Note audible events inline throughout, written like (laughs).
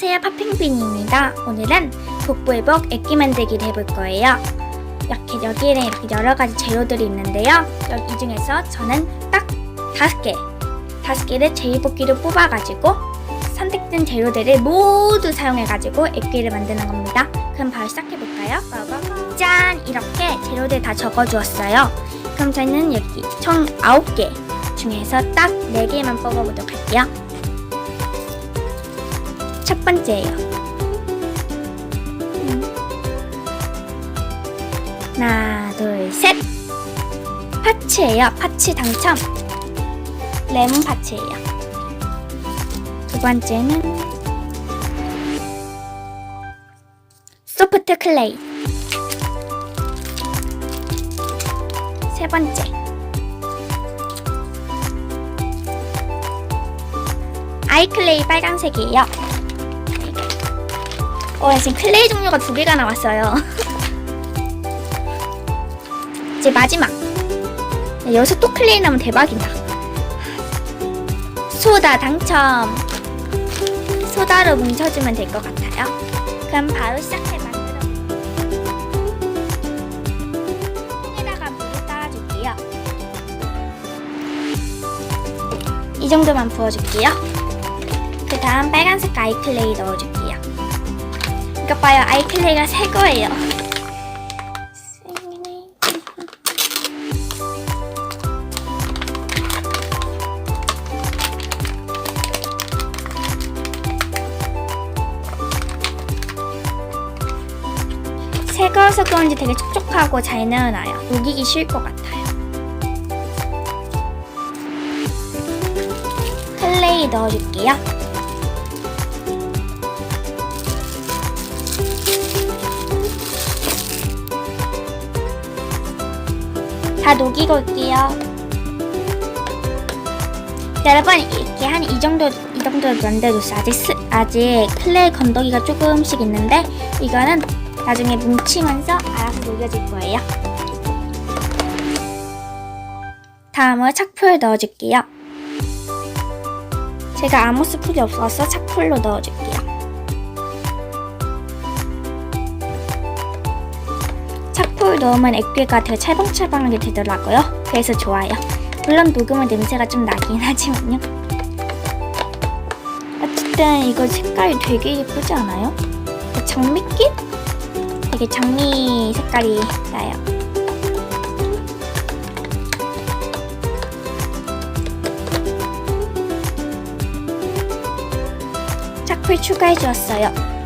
안녕하세요 팥핑빈입니다. 오늘은 복부회복 액기 만들기를 해볼 거예요. 이렇게 여기에는 이렇게 여러 가지 재료들이 있는데요. 여기 이 중에서 저는 딱 다섯 개 다섯 개를 제이복기를 뽑아가지고 선택된 재료들을 모두 사용해가지고 액기를 만드는 겁니다. 그럼 바로 시작해볼까요? 짠! 이렇게 재료들 다 적어주었어요. 그럼 저는 여기 총 9개 중에서 딱 4개만 뽑아보도록 할게요 첫 번째예요. 음. 하나, 둘, 셋. 파츠예요. 파츠 당첨. 레몬 파츠예요. 두 번째는 소프트 클레이. 세 번째. 아이클레이 빨간색이에요. 어, 지금 클레이 종류가 두 개가 나왔어요. (laughs) 이제 마지막. 네, 여기서 또 클레이 나면 대박이다. 소다 당첨. 소다로 뭉쳐주면 될 것 같아요. 그럼 바로 시작해 만들어. 통에다가 물을 따라줄게요. 이 정도만 부어줄게요. 그 다음 빨간색 아이클레이 넣어줄게요. 이거 봐요. 아이클레이가 새 거예요. 새 거여서 그런지 되게 촉촉하고 잘 나와요. 녹이기 쉬울 것 같아요. 클레이 넣어줄게요. 다 녹이고 올게요. 여러분 이렇게 한 이 정도 이 정도 만들어줬어요. 아직 스, 아직 클레이 건더기가 조금씩 있는데 이거는 나중에 뭉치면서 알아서 녹여질 거예요. 다음으로 착풀 넣어줄게요. 제가 아무 스풀이 없어서 착풀로 넣어줄게요. 착풀 넣으면 액괴가 되게 찰방찰방하게 되더라고요. 그래서 좋아요. 물론 녹으면 냄새가 좀 나긴 하지만요. 어쨌든 이거 색깔이 되게 예쁘지 않아요? 장미빛? 되게 장미 색깔이 나요. 착풀 추가해 주었어요.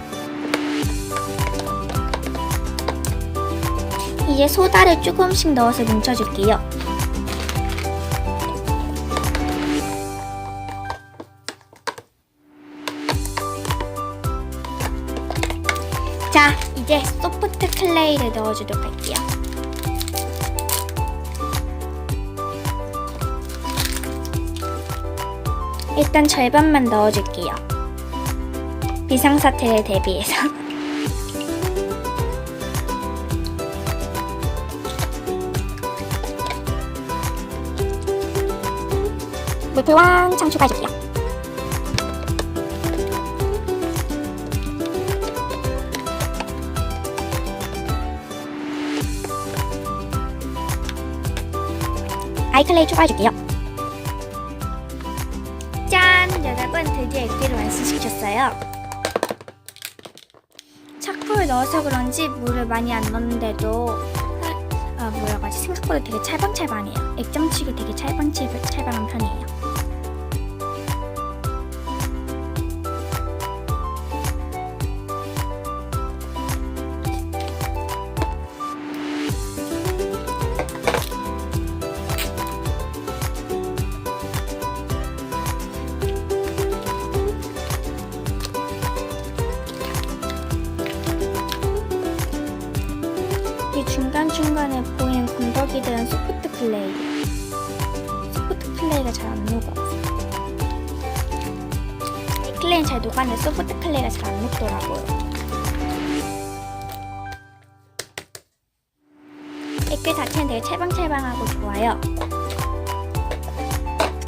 이제 소다를 조금씩 넣어서 뭉쳐줄게요. 자, 이제 소프트 클레이를 넣어주도록 할게요. 일단 절반만 넣어줄게요. 비상사태를 대비해서. (laughs) 물풀 왕창 추가해줄게요. 아이클레이 추가해줄게요. 짠! 여러분 드디어 액기를 완성시켰어요. 착풀 넣어서 그런지 물을 많이 안 넣는데도 아, 뭐라고 하지 생각보다 되게 찰방찰방해요. 액정치기 되게 찰방찰방한 편이에요. 중간중간에 보이는 건더기들은 소프트 클레이. 소프트 클레이가 잘 안 녹아. 이 클레이는 잘 녹았는데 소프트 클레이가 잘 안 녹더라고요. 댓글 자체는 되게 찰방찰방하고 좋아요.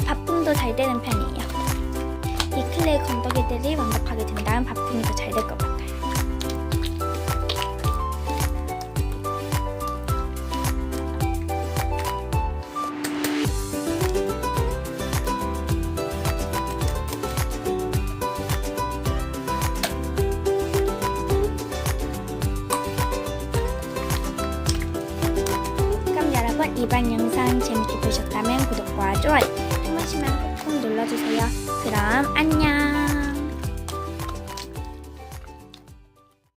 바쁨도 잘 되는 편이에요. 이 클레이 건더기들이 완벽하게 된 다음 바풍이 이번 영상 재밌게 보셨다면 구독과 좋아요 한 번씩만 꾹 눌러주세요. 그럼 안녕!